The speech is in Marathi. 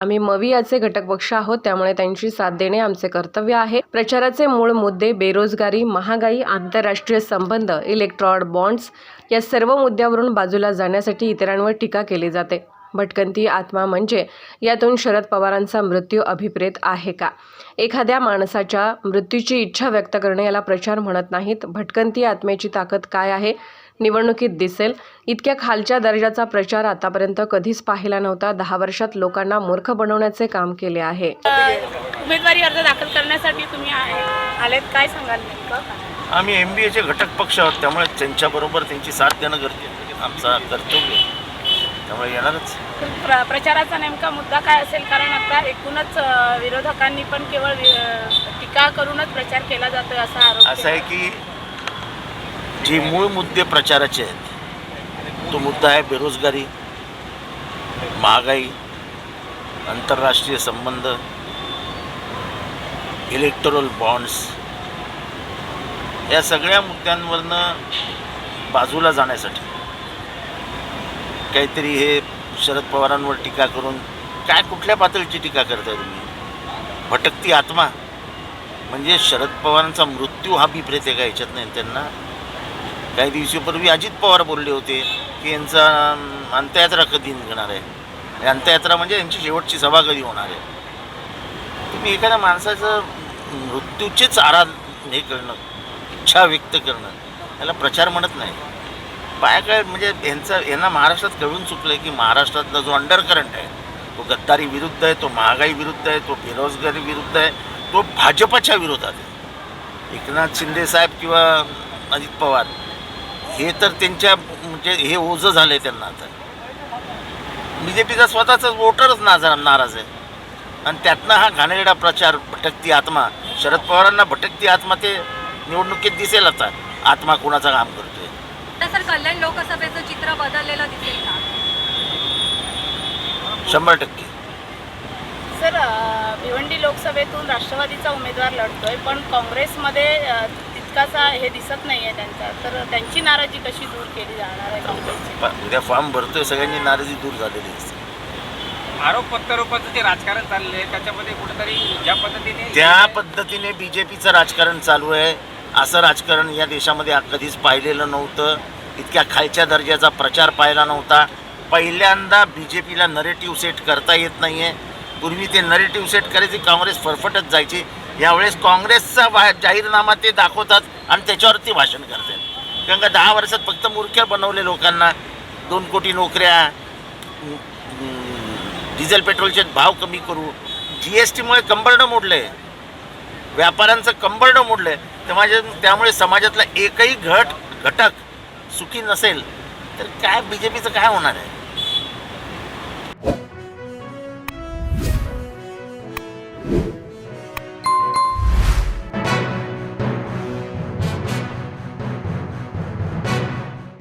आम्ही मवियाचे घटक पक्ष आहोत त्यामुळे त्यांची साथ देणे आमचे कर्तव्य आहे. प्रचाराचे मूळ मुद्दे बेरोजगारी महागाई आंतरराष्ट्रीय संबंध इलेक्ट्रॉड बॉन्ड्स या सर्व मुद्द्यावरून बाजूला जाण्यासाठी इतरांवर टीका केली जाते. भटकंती आत्मा म्हणजे यातून शरद पवारांचा मृत्यू अभिप्रेत आहे का? एखाद्या माणसाच्या मृत्यूची इच्छा व्यक्त करणे याला प्रचार म्हणत नाहीत. भटकंती आत्मेची ताकद काय आहे? निवडणुकीत दिसेल. इतक्या खालच्या दर्जाचा प्रचार आतापर्यंत कधीच पाहिला नव्हता. दहा वर्षात लोकांना मूर्ख बनवण्याचे काम केले आहे. उमेदवारी अर्ज दाखल करण्यासाठी तुम्ही आलेत. काय सांगाल आम्ही एम बी एचे घटक पक्ष आहोत. त्यामुळे त्यांच्याबरोबर त्यांची साथ देणं गरजेचं आमचा कर्तव्य. त्यामुळे येणारच. प्र प्रचाराचा नेमका मुद्दा काय असेल? कारण आता एकूणच विरोधकांनी पण केवळ टीका करूनच प्रचार केला जातोय असा आरोप असं आहे. की जे मूळ मुद्दे प्रचाराचे आहेत तो मुद्दा आहे बेरोजगारी महागाई आंतरराष्ट्रीय संबंध इलेक्टोरल बॉन्ड्स या सगळ्या मुद्द्यांवरनं बाजूला जाण्यासाठी काहीतरी हे शरद पवारांवर टीका करून काय कुठल्या पातळीची टीका करताय तुम्ही? भटकती आत्मा. म्हणजे शरद पवारांचा मृत्यू हा बिप्रेत आहे का? याच्यात नाही त्यांना काही दिवशीपूर्वी अजित पवार बोलले होते की यांचा अंत्ययात्रा कधी निघणार आहे? आणि अंत्ययात्रा म्हणजे यांची शेवटची सभा कधी होणार आहे? तुम्ही एखाद्या माणसाचं मृत्यूचेच आराध हे करणं इच्छा व्यक्त करणं याला प्रचार म्हणत नाही. पाय काय म्हणजे यांचा यांना महाराष्ट्रात कळून चुकलं आहे की महाराष्ट्रातला जो अंडर करंट आहे तो गद्दारी विरुद्ध आहे तो महागाई विरुद्ध आहे तो बेरोजगारी विरुद्ध आहे तो भाजपच्या विरोधात आहे. एकनाथ शिंदे साहेब किंवा अजित पवार हे तर त्यांच्या म्हणजे हे ओझं झालं आहे त्यांना आता. बी जे पीचा स्वतःचाच वोटरच नाजा नाराज आहे. आणि त्यातनं हा घाणेरडा प्रचार भटकती आत्मा. शरद पवारांना भटकती आत्मा ते निवडणुकीत दिसेल आता. आत्मा कोणाचा काम करतोय? आता सर कल्याण लोकसभेचं चित्र बदललेलं दिसेल का? शंभर टक्के. सर भिवंडी लोकसभेतून राष्ट्रवादीचा उमेदवार लढतोय पण काँग्रेसमध्ये तितकासा हे दिसत नाही आहे त्यांचा. तर त्यांची नाराजी कशी दूर केली जाणार आहे? काँग्रेसची उद्या फॉर्म भरतोय सगळ्यांनी नाराजी दूर झालेली असते आरोप प्रत्यारोपाचं जे राजकारण चाललंय त्याच्यामध्ये कुठेतरी ज्या पद्धतीने त्या पद्धतीने बी जे पीचं राजकारण चालू आहे. असं राजकारण या देशामध्ये आ- कधीच पाहिलेलं नव्हतं. इतक्या खालच्या दर्जाचा प्रचार पाहिला नव्हता. पहिल्यांदा बी जे पीला नरेटिव्ह सेट करता येत नाही आहे पूर्वी ते नरेटिव्ह सेट करायचे काँग्रेस फरफटत जायची. यावेळेस काँग्रेसचा भा जाहीरनामा ते दाखवतात आणि त्याच्यावरती भाषण करतात. कारण का दहा वर्षात फक्त मूर्ख्या बनवले लोकांना. दोन कोटी नोकऱ्या. डिझेल पेट्रोलचे भाव कमी करू. जी एस टीमुळे कंबरडं मोडलं. आहे व्यापाऱ्यांचं कंबरडं मोडलं. आहे त्यामुळे त्यामुळे समाजातला एकही घट घटक सुखी नसेल. तर काय बी जे पीचं काय होणार आहे?